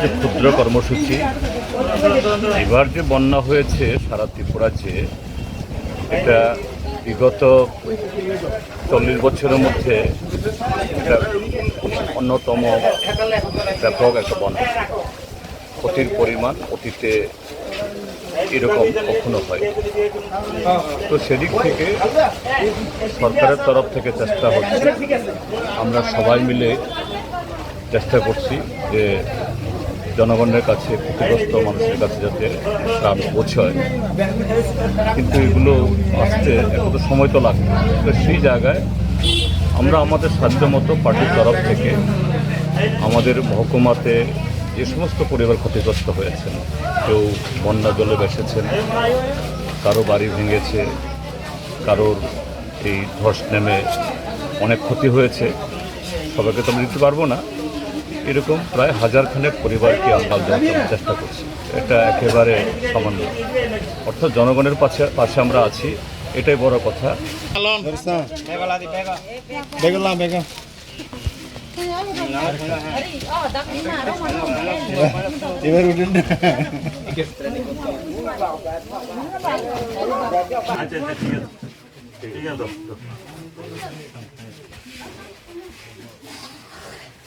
যে ক্ষুদ্র কর্মসূচি, এবার যে বন্যা হয়েছে সারা ত্রিপুরাতে এটা বিগত চল্লিশ বছরের মধ্যে অন্যতম ব্যাপক একটা বন্যা। ক্ষতির পরিমাণ অতীতে এরকম কখনো হয় তো সেদিক থেকে সরকারের তরফ থেকে চেষ্টা হচ্ছে, আমরা সবাই মিলে চেষ্টা করছি যে জনগণের কাছে ক্ষতিগ্রস্ত মানুষের কাছে যাতে ত্রাণ পৌঁছয়। কিন্তু এগুলো আসতে একটু সময় তো লাগবে তো সেই জায়গায় আমরা আমাদের সাধ্য মতো পার্টির তরফ থেকে আমাদের মহকুমাতে যে সমস্ত পরিবার ক্ষতিগ্রস্ত হয়েছেন, কেউ বন্যা জলে বেসেছেন কারও বাড়ি ভেঙেছে, কারোর এই ধস নেমে অনেক ক্ষতি হয়েছে, সবাইকে তো আমরা দিতে পারব না। এরকম প্রায় হাজারখানেক পরিবারকে আমরা দেওয়ার চেষ্টা করছি। এটা একেবারে সামান্য। অর্থাৎ জনগণের পাশে পাশে আমরা আছি এটাই বড় কথা।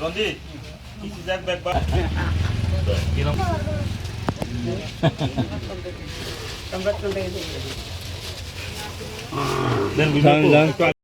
রন্দি কিছু যাক ব্যাগ Saan lang?